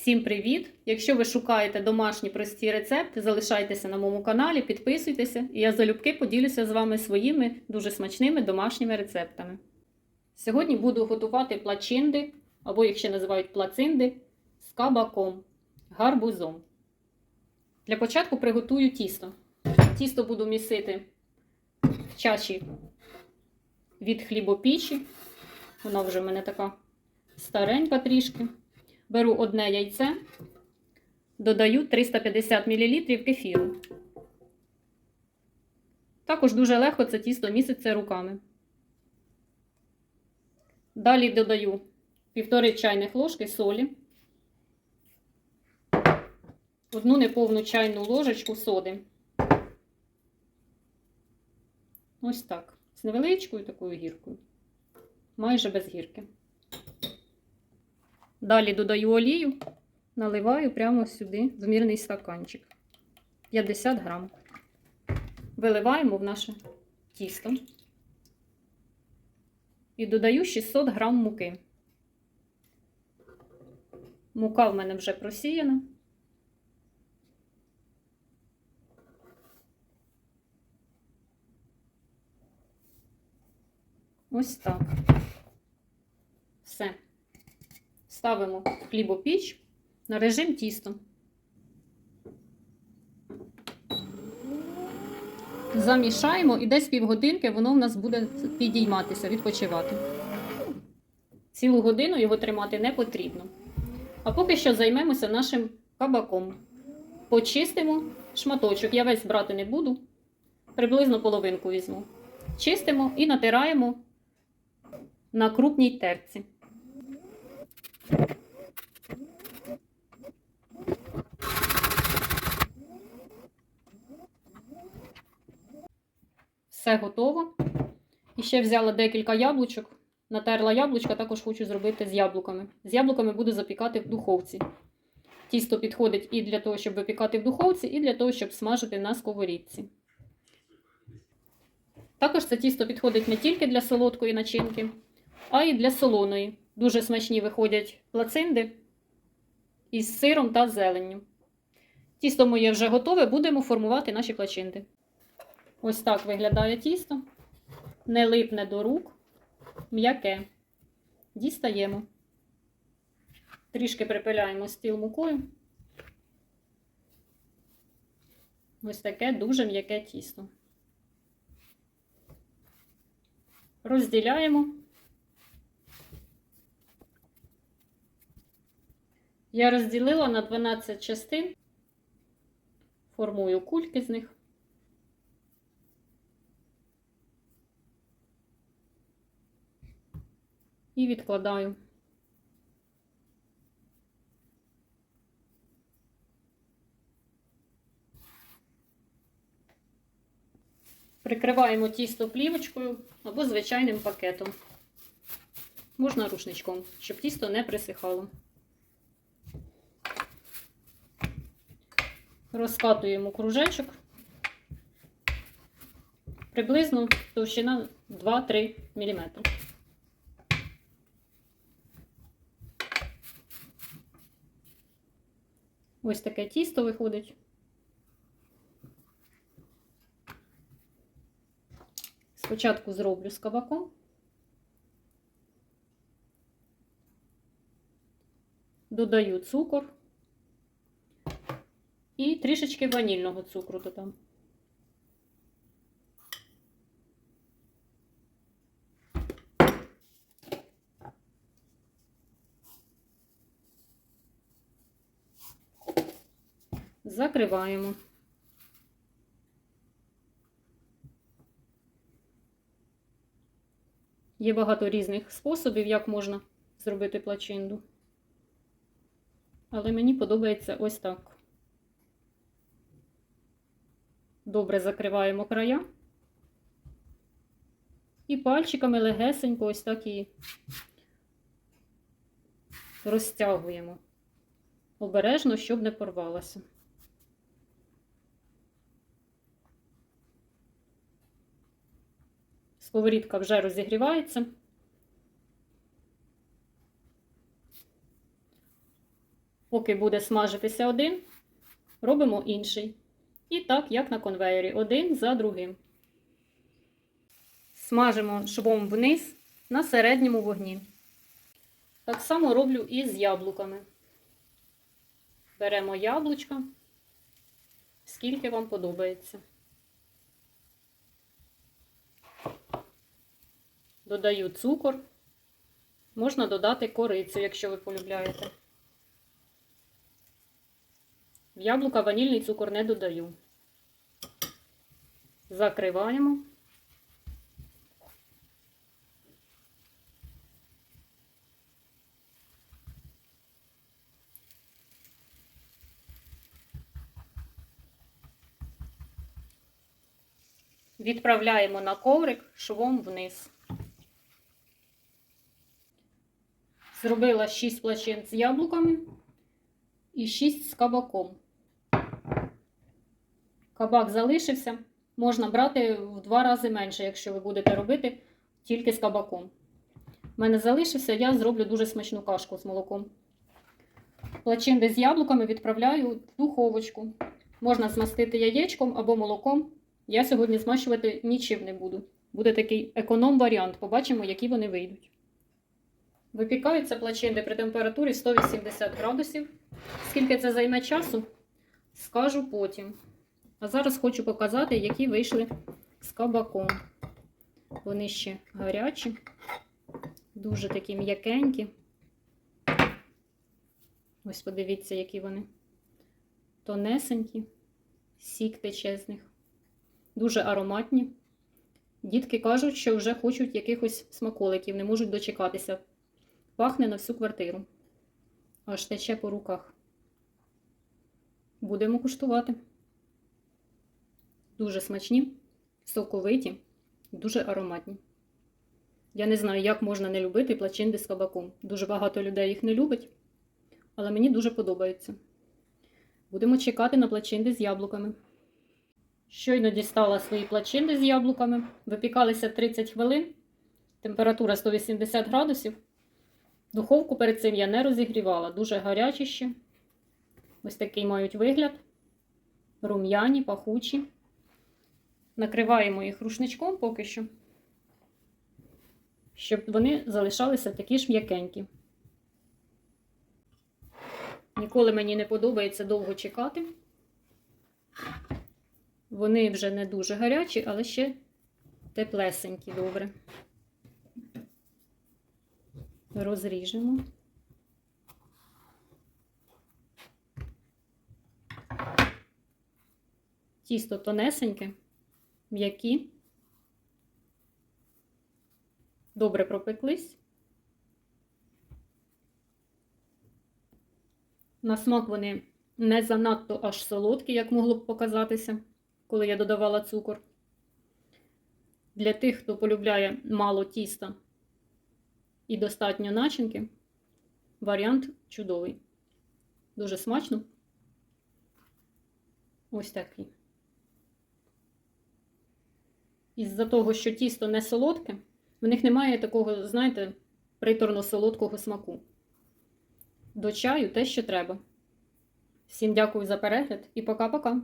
Всім привіт! Якщо ви шукаєте домашні прості рецепти, залишайтеся на моєму каналі, підписуйтеся, і я залюбки поділюся з вами своїми дуже смачними домашніми рецептами. Сьогодні буду готувати плачинди, або їх ще називають плацинди, з кабаком, гарбузом. Для початку приготую тісто. Тісто буду місити в чаші від хлібопічі. Вона вже в мене така старенька трішки. Беру одне яйце, додаю 350 мл кефіру. Також дуже легко це тісто міситься руками. Далі додаю 1,5 чайних ложки солі, одну неповну чайну ложечку соди. Ось так. З невеличкою такою гіркою. Майже без гірки. Далі додаю олію, наливаю прямо сюди в мірний стаканчик. 50 грам. Виливаємо в наше тісто. І додаю 600 грам муки. Мука в мене вже просіяна. Ось так. Все. Ставимо в хлібопіч на режим тісто. Замішаємо і десь півгодинки воно в нас буде підійматися, відпочивати. Цілу годину його тримати не потрібно. А поки що займемося нашим кабаком. Почистимо шматочок. Я весь брати не буду. Приблизно половинку візьму. Чистимо і натираємо на крупній терці. Все готово. І ще взяла декілька яблучок. Натерла яблучка, також хочу зробити з яблуками. З яблуками буду запікати в духовці. Тісто підходить і для того, щоб випікати в духовці, і для того, щоб смажити на сковорідці. Також це тісто підходить не тільки для солодкої начинки, а й для солоної. Дуже смачні виходять плацинди із сиром та зеленню. Тісто моє вже готове, будемо формувати наші плачинди. Ось так виглядає тісто. Не липне до рук, м'яке. Дістаємо. Трішки припиляємо стіл мукою. Ось таке дуже м'яке тісто. Розділяємо. Я розділила на 12 частин, формую кульки з них. І відкладаю. Прикриваємо тісто плівочкою або звичайним пакетом. Можна рушничком, щоб тісто не присихало. Розкатуємо кружечок. Приблизно товщина 2-3 мм. Ось таке тісто виходить. Спочатку зроблю з кабаком. Додаю цукор і трішечки ванільного цукру додам. Закриваємо. Є багато різних способів, як можна зробити плачинду. Але мені подобається ось так. Добре закриваємо края. І пальчиками легесенько ось так і розтягуємо. Обережно, щоб не порвалося. Сковорідка вже розігрівається. Поки буде смажитися один, робимо інший. І так, як на конвеєрі, один за другим. Смажимо швом вниз на середньому вогні. Так само роблю і з яблуками. Беремо яблучка, скільки вам подобається. Додаю цукор. Можна додати корицю, якщо ви полюбляєте. В яблука ванільний цукор не додаю. Закриваємо. Відправляємо на коврик швом вниз. Зробила 6 плачин з яблуками і 6 з кабаком. Кабак залишився. Можна брати в два рази менше, якщо ви будете робити тільки з кабаком. У мене залишився, я зроблю дуже смачну кашку з молоком. Плачинди з яблуками відправляю в духовочку. Можна змастити яєчком або молоком. Я сьогодні змащувати нічим не буду. Буде такий економ-варіант. Побачимо, які вони вийдуть. Випікаються плачинди при температурі 180 градусів. Скільки це займе часу, скажу потім. А зараз хочу показати, які вийшли з кабаком. Вони ще гарячі, дуже такі м'якенькі. Ось подивіться, які вони тонесенькі, сік тече. Дуже ароматні. Дітки кажуть, що вже хочуть якихось смаколиків, не можуть дочекатися. Пахне на всю квартиру. Аж тече по руках. Будемо куштувати. Дуже смачні, соковиті, дуже ароматні. Я не знаю, як можна не любити плачинди з кабаком. Дуже багато людей їх не любить, але мені дуже подобається. Будемо чекати на плачинди з яблуками. Щойно дістала свої плачинди з яблуками. Випікалися 30 хвилин. Температура 180 градусів. Духовку перед цим я не розігрівала. Дуже гарячі ще. Ось такий мають вигляд. Рум'яні, пахучі. Накриваємо їх рушничком поки що, щоб вони залишалися такі ж м'якенькі. Ніколи мені не подобається довго чекати. Вони вже не дуже гарячі, але ще теплесенькі добре. Розріжемо. Тісто тонесеньке, м'які, добре пропеклись. На смак вони не занадто аж солодкі, як могло б показатися, коли я додавала цукор. Для тих, хто полюбляє мало тіста і достатньо начинки, варіант чудовий. Дуже смачно. Ось такий. Із-за того, що тісто не солодке, в них немає такого, знаєте, приторно-солодкого смаку. До чаю те, що треба. Всім дякую за перегляд і пока-пока!